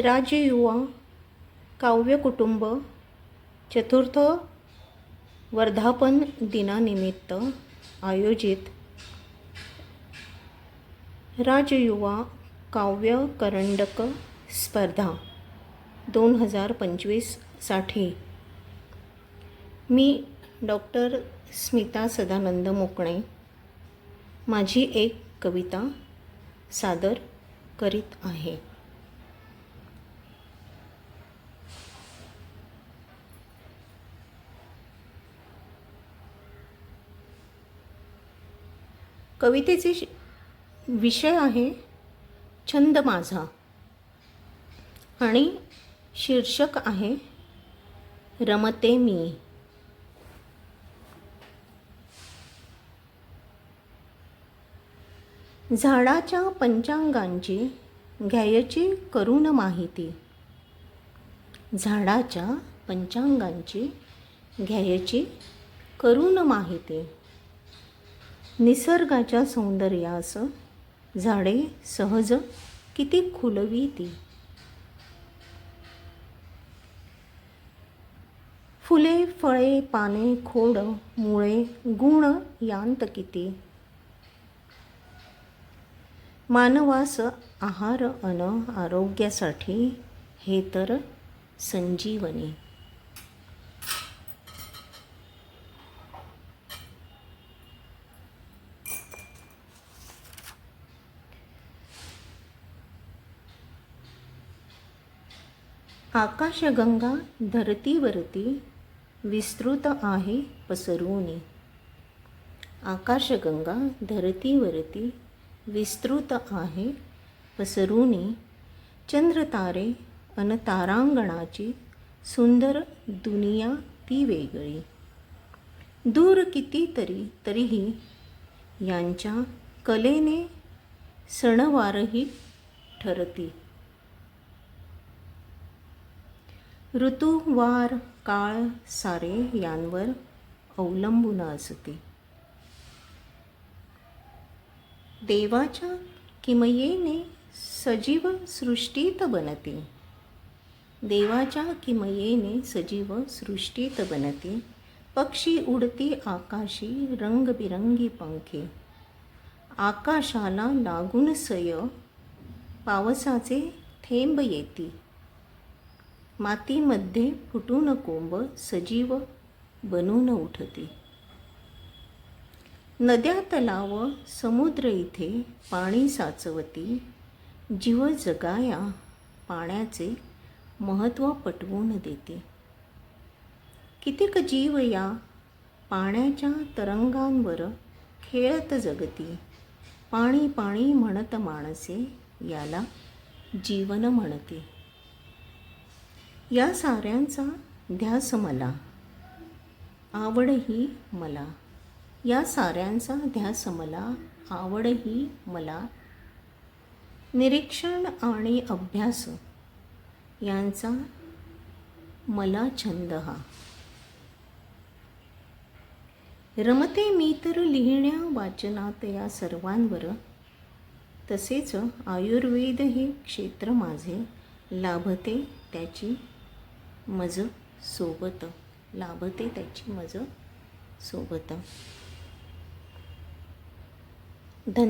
राजयुवा काव्यकुटुंब चतुर्थ वर्धापन दिनानिमित्त आयोजित राजयुवा काव्य करंडक स्पर्धा दोन हजार पंचवीससाठी. मी डॉक्टर स्मिता सदानंद मोकणे माझी एक कविता सादर करीत आहे. कवितेचे विषय आहे छंद माझा. आणि शीर्षक आहे रमते मी. झाडाच्या पंचांगांची घ्यायची करून माहिती. झाडाच्या पंचांगांची घ्यायची करून माहिती. निसर्गाच्या सौंदर्यास झाडे सहज किती खुलवी ती फुले फळे पाने खोड मुळे गुण यांत किती. मानवास आहार अन आरोग्यासाठी हे तर संजीवनी. आकाशगंगा धरतीवरती विस्तृत आहे पसरूनी. आकाशगंगा धरतीवरती विस्तृत आहे पसरूनी. चंद्रतारे अन तारांगणाची सुंदर दुनिया ती वेगळी. दूर कितीतरी तरीही यांच्या कलेने सणवारही ठरती. ऋतुवार काळ सारे यांवर अवलंबून असते. देवाच्या किमयेने सजीव सृष्टीत बनते. देवाच्या किमयेने सजीव सृष्टीत बनते. पक्षी उडती आकाशी रंगबिरंगी पंखे. आकाशाला लागून सय पावसाचे थेंब येती. मातीमध्ये फुटून कोंब सजीव बनून उठते. नद्या तलाव समुद्र इथे पाणी साचवती जीव जगाया पाण्याचे महत्त्व पटवून देते. कितीक जीव या पाण्याच्या तरंगांवर खेळत जगती पाणी पाणी म्हणत माणसे याला जीवन म्हणते. या साऱ्यांचा ध्यास मला. आवडही मला. या साऱ्यांचा ध्यास मला. आवडही मला. निरीक्षण आणि अभ्यास यांचा मला छंद हा. रमते मी तर लिहिण्या वाचनात या सर्वांवर. तसेच आयुर्वेद हे क्षेत्र माझे लाभते त्याची मज सोबत लाभते त्याची मज सोबत. धन्य